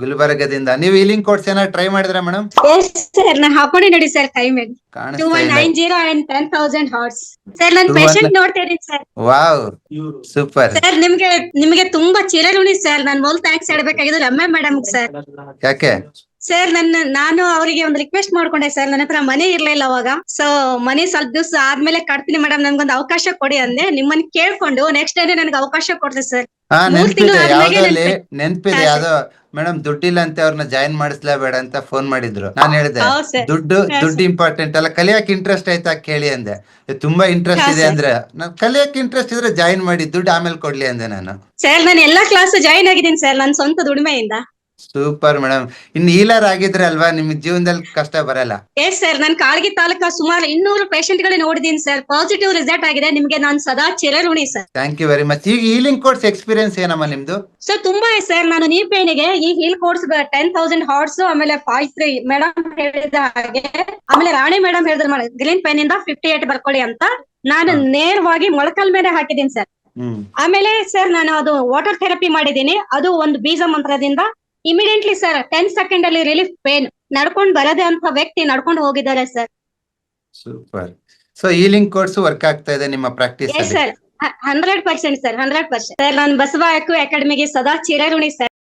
ಗುಲ್ಬರ್ಗದಿಂದ. ನೀವು healing course ಏನಾದ್ರು try ಮಾಡಿದ್ರ ಮೇಡಮ್ ಎಸ್ ಸರ್ ನಾ ಹಾಕೊಂಡೆ ನೋಡಿ ಸರ್ ಕೈ ಮೇಲೆ two one nine zero and ten thousand hours sir ನನ್ ಪೇಷಂಟ್ nine- ನೋಡ್ತಾ ಇದೀನಿ ಸರ್ ವಾವ್ ಸೂಪರ್ ಸರ್ ನಿಮ್ಗೆ ನಿಮ್ಗೆ ತುಂಬಾ ಚಿರಋಣಿ ಸರ್ ನಾನ್ ಮೊಲ್ ಥ್ಯಾಂಕ್ಸ್ ಹೇಳ್ಬೇಕಾಗಿದ್ದು ರಮ್ಯ ಮೇಡಮ್ ಸರ್ ಯಾಕೆ? ಸರ್ ನನ್ನ ನಾನು ಅವರಿಗೆ ಒಂದು ರಿಕ್ವೆಸ್ಟ್ ಮಾಡ್ಕೊಂಡೆ ಸರ್ ನನ್ನ ಹತ್ರ ಮನೆ ಇರ್ಲಿಲ್ಲ ಅವಾಗ. ಸೊ ಮನೆ ಸ್ವಲ್ಪ ದಿವಸ ಆದ್ಮೇಲೆ ಕಟ್ತೀನಿ ಮೇಡಮ್ ನನ್ಗೊಂದು ಅವಕಾಶ ಕೊಡಿ ಅಂದೆ. ನಿಮ್ಮನ್ನ ಕೇಳ್ಕೊಂಡು ನೆಕ್ಸ್ಟ್ ಡೇ ನನಗೆ ಅವಕಾಶ ಕೊಡ್ತೀನಿ ಸರ್ ಯಾವ್ದಲ್ಲಿ ನೆನ್ಪಿದೆ. ಯಾವ್ದೋ ಮೇಡಮ್ ದುಡ್ಡಿಲ್ಲ ಅಂತ ಅವ್ರನ್ನ ಜಾಯಿನ್ ಮಾಡಿಸ್ಲೇಬೇಡ ಅಂತ ಫೋನ್ ಮಾಡಿದ್ರು. ನಾನು ಹೇಳಿದೆ ದುಡ್ಡು ದುಡ್ಡು ಇಂಪಾರ್ಟೆಂಟ್ ಅಲ್ಲ ಕಲಿಯಕ್ ಇಂಟ್ರೆಸ್ಟ್ ಆಯ್ತಾ? ಕೇಳಿ ಅಂದೆ. ತುಂಬಾ ಇಂಟ್ರೆಸ್ಟ್ ಇದೆ. ಅಂದ್ರೆ ನಾನು ಕಲಿಯಕ್ ಇಂಟ್ರೆಸ್ಟ್ ಇದ್ರೆ ಜಾಯಿನ್ ಮಾಡಿ ದುಡ್ಡು ಆಮೇಲೆ ಕೊಡ್ಲಿ ಅಂದೆ ನಾನು. ಸರ್ ನಾನು ಎಲ್ಲಾ ಕ್ಲಾಸ್ ಜಾಯಿನ್ ಆಗಿದ್ದೀನಿ ಸರ್ ನನ್ನ ಸ್ವಂತ ದುಡಿಮೆಯಿಂದ. ಸೂಪರ್ ಮೇಡಮ್ ಇನ್ ಹೀಲರ್ ಆಗಿದ್ರೆ ಅಲ್ವಾ? ನಿಮ್ ಜೀವನದಲ್ಲಿ ಕಷ್ಟ ಬರಲ್ಲ. ಎಸ್ ಸರ್ ನಾನು ಕಾಳಗಿ ತಾಲೂಕ ಸುಮಾರು ಇನ್ನೂರು ಪೇಷಂಟ್ಗಳು ನೋಡಿದೀನಿ ಸರ್ ಪಾಸಿಟಿವ್ ರಿಸಲ್ಟ್ ಆಗಿದೆ. ನಿಮ್ಗೆ ನಾನು ಸದಾ ಚಿರಋಣಿ sir thank you very much ಈಗ ಹೀಲಿಂಗ್ ಕೋರ್ಸ್ ಎಕ್ಸ್ಪೀರಿಯನ್ಸ್ ಏನಮ್ಮ ನಿಮ್ದು? ಸರ್ ತುಂಬಾ ಸರ್ ನಾನು ನೀ ಪೇನಿಗೆ ಈ heal course ten thousand hours ಆಮೇಲೆ ಫೈವ್ ತ್ರೀ ಮೇಡಮ್ ಹೇಳಿದ ಹಾಗೆ ಆಮೇಲೆ ರಾಣಿ ಮೇಡಮ್ ಹೇಳಿದ್ರು ಗ್ರೀನ್ ಪೇನ್ ಇಂದ ಫಿಫ್ಟಿ ಏಟ್ ಬರ್ಕೊಳ್ಳಿ ಅಂತ. ನಾನು. ನೇರವಾಗಿ ಮೊಳಕಲ್ ಮೇಲೆ ಹಾಕಿದ್ದೀನಿ ಸರ್ ಆಮೇಲೆ ಸರ್ ನಾನು ಅದು ವಾಟರ್ ಥೆರಪಿ ಮಾಡಿದ್ದೀನಿ ಅದು ಒಂದು ಬೀಜ ಮಂತ್ರದಿಂದ ಇಮಿಡಿಯೇಟ್ಲಿ ಸರ್ ಟೆನ್ ಸೆಕೆಂಡ್ ಅಲ್ಲಿ ರಿಲೀಫ್ ಪೇನ್ ನಡ್ಕೊಂಡು ಬರದೆ ಅಂತ ವ್ಯಕ್ತಿ ನಡ್ಕೊಂಡು ಹೋಗಿದ್ದಾರೆ sir super so healing course work ಆಗ್ತಾ ಇದೆ ನಿಮ್ಮ practice yes sir hundred percent sir hundred percent sir ನಾನು ಬಸವ ಅಕು ಅಕಾಡೆಮಿಗೆ ಸದಾ ಚಿರಋಣಿ ಸರ್